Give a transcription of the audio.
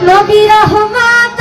Nabi Rahman